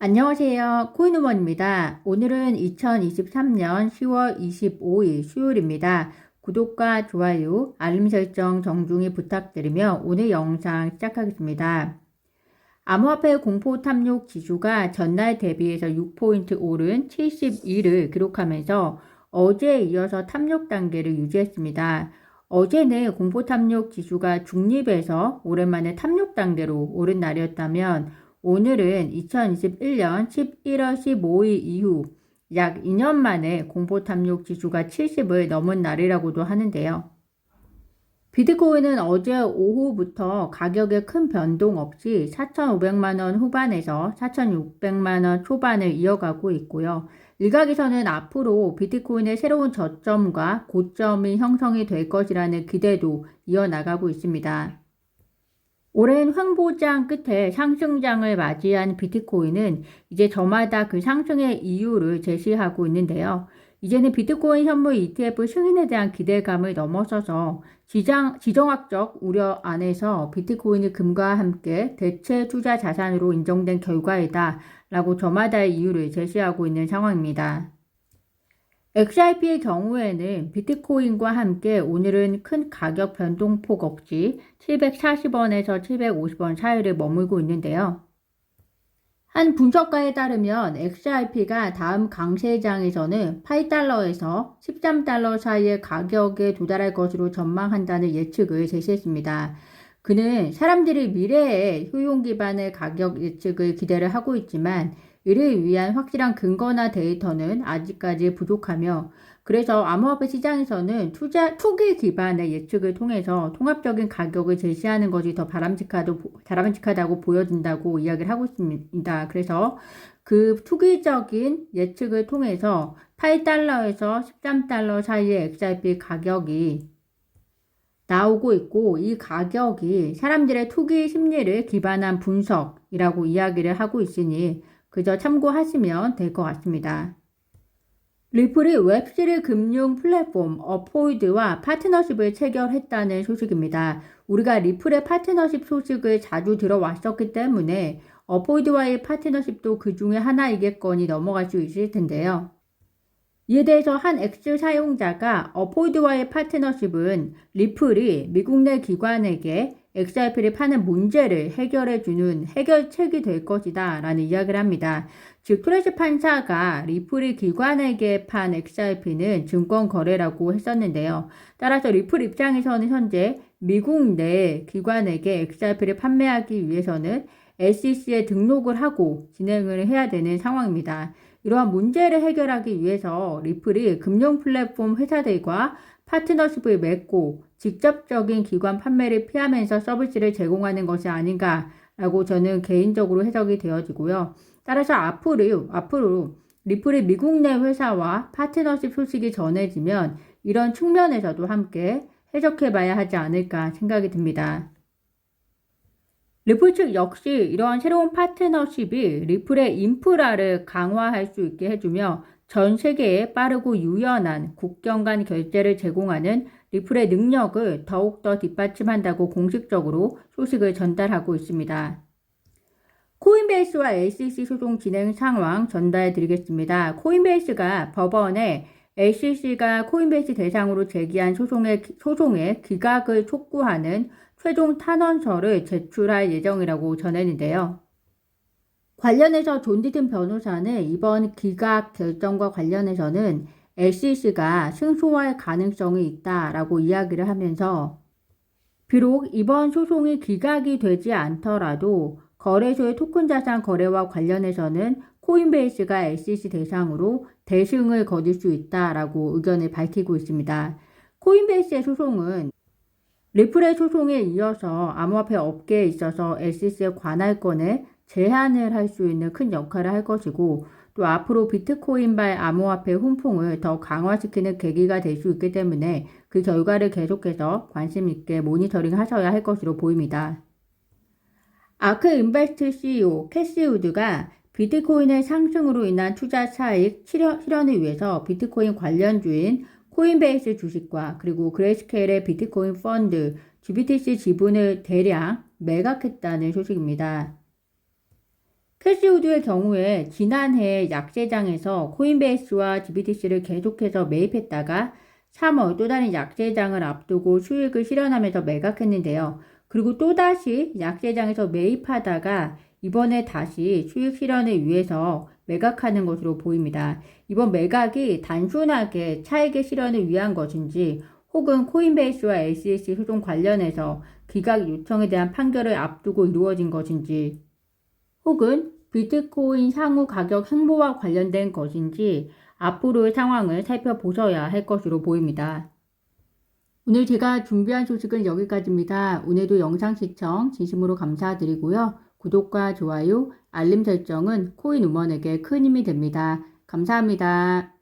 안녕하세요. 코인우먼입니다. 오늘은 2023년 10월 25일 수요일입니다. 구독과 좋아요, 알림 설정 정중히 부탁드리며 오늘 영상 시작하겠습니다. 암호화폐 공포 탐욕 지수가 전날 대비해서 6포인트 오른 71을 기록하면서 어제에 이어서 탐욕 단계를 유지했습니다. 어제는 공포 탐욕 지수가 중립에서 오랜만에 탐욕 단계로 오른 날이었다면 오늘은 2021년 11월 15일 이후 약 2년 만에 공포 탐욕 지수가 70을 넘은 날이라고도 하는데요. 비트코인은 어제 오후부터 가격에 큰 변동 없이 4,500만원 후반에서 4,600만원 초반을 이어가고 있고요. 일각에서는 앞으로 비트코인의 새로운 저점과 고점이 형성이 될 것이라는 기대도 이어나가고 있습니다. 오랜 횡보장 끝에 상승장을 맞이한 비트코인은 이제 저마다 그 상승의 이유를 제시하고 있는데요. 이제는 비트코인 현물 ETF 승인에 대한 기대감을 넘어서서 지정, 지정학적 우려 안에서 비트코인이 금과 함께 대체 투자 자산으로 인정된 결과이다 라고 저마다의 이유를 제시하고 있는 상황입니다. XRP의 경우에는 비트코인과 함께 오늘은 큰 가격 변동폭 없이 740원에서 750원 사이를 머물고 있는데요. 한 분석가에 따르면 XRP가 다음 강세장에서는 8달러에서 13달러 사이의 가격에 도달할 것으로 전망한다는 예측을 제시했습니다. 그는 사람들이 미래에 효용 기반의 가격 예측을 기대를 하고 있지만 이를 위한 확실한 근거나 데이터는 아직까지 부족하며 그래서 암호화폐 시장에서는 투자 투기 기반의 예측을 통해서 통합적인 가격을 제시하는 것이 더 바람직하도, 바람직하다고 보여진다고 이야기를 하고 있습니다. 그래서 그 투기적인 예측을 통해서 8달러에서 13달러 사이의 XRP 가격이 나오고 있고 이 가격이 사람들의 투기 심리를 기반한 분석이라고 이야기를 하고 있으니 그저 참고하시면 될 것 같습니다. 리플이 웹3 금융 플랫폼 어포이드와 파트너십을 체결했다는 소식입니다. 우리가 리플의 파트너십 소식을 자주 들어왔었기 때문에 어포이드와의 파트너십도 그 중에 하나이겠거니 넘어갈 수 있을 텐데요. 이에 대해서 한 X 사용자가 어포이드와의 파트너십은 리플이 미국 내 기관에게 XRP를 파는 문제를 해결해 주는 해결책이 될 것이다 라는 이야기를 합니다. 즉, 트레시 판사가 리플이 기관에게 판 XRP는 증권 거래라고 했었는데요. 따라서 리플 입장에서는 현재 미국 내 기관에게 XRP를 판매하기 위해서는 SEC에 등록을 하고 진행을 해야 되는 상황입니다. 이러한 문제를 해결하기 위해서 리플이 금융 플랫폼 회사들과 파트너십을 맺고 직접적인 기관 판매를 피하면서 서비스를 제공하는 것이 아닌가라고 저는 개인적으로 해석이 되어지고요. 따라서 앞으로, 앞으로 리플의 미국 내 회사와 파트너십 소식이 전해지면 이런 측면에서도 함께 해석해 봐야 하지 않을까 생각이 듭니다. 리플 측 역시 이러한 새로운 파트너십이 리플의 인프라를 강화할 수 있게 해주며 전 세계에 빠르고 유연한 국경 간 결제를 제공하는 리플의 능력을 더욱더 뒷받침한다고 공식적으로 소식을 전달하고 있습니다. 코인베이스와 SEC 소송 진행 상황 전달해 드리겠습니다. 코인베이스가 법원에 SEC가 코인베이스 대상으로 제기한 소송의, 소송의 기각을 촉구하는 최종 탄원서를 제출할 예정이라고 전했는데요. 관련해서 존 디튼 변호사는 이번 기각 결정과 관련해서는 SEC가 승소할 가능성이 있다라고 이야기를 하면서 비록 이번 소송이 기각이 되지 않더라도 거래소의 토큰 자산 거래와 관련해서는 코인베이스가 SEC 대상으로 대승을 거둘 수 있다라고 의견을 밝히고 있습니다. 코인베이스의 소송은 리플의 소송에 이어서 암호화폐 업계에 있어서 SEC의 관할권에 제한을 할 수 있는 큰 역할을 할 것이고 또 앞으로 비트코인발 암호화폐 훈풍을 더 강화시키는 계기가 될 수 있기 때문에 그 결과를 계속해서 관심 있게 모니터링 하셔야 할 것으로 보입니다. 아크 인베스트 CEO 캐시 우드가 비트코인의 상승으로 인한 투자 차익 실현을 위해서 비트코인 관련주인 코인베이스 주식과 그리고 그레이스케일의 비트코인 펀드 GBTC 지분을 대량 매각했다는 소식입니다. 캐시우드의 경우에 지난해 약세장에서 코인베이스와 GBTC를 계속해서 매입했다가 3월 또 다른 약세장을 앞두고 수익을 실현하면서 매각했는데요. 그리고 또다시 약세장에서 매입하다가 이번에 다시 수익 실현을 위해서 매각하는 것으로 보입니다. 이번 매각이 단순하게 차익의 실현을 위한 것인지 혹은 코인베이스와 SEC 소송 관련해서 기각 요청에 대한 판결을 앞두고 이루어진 것인지 혹은 비트코인 향후 가격 행보와 관련된 것인지 앞으로의 상황을 살펴보셔야 할 것으로 보입니다. 오늘 제가 준비한 소식은 여기까지입니다. 오늘도 영상 시청 진심으로 감사드리고요. 구독과 좋아요, 알림 설정은 코인 우먼에게 큰 힘이 됩니다. 감사합니다.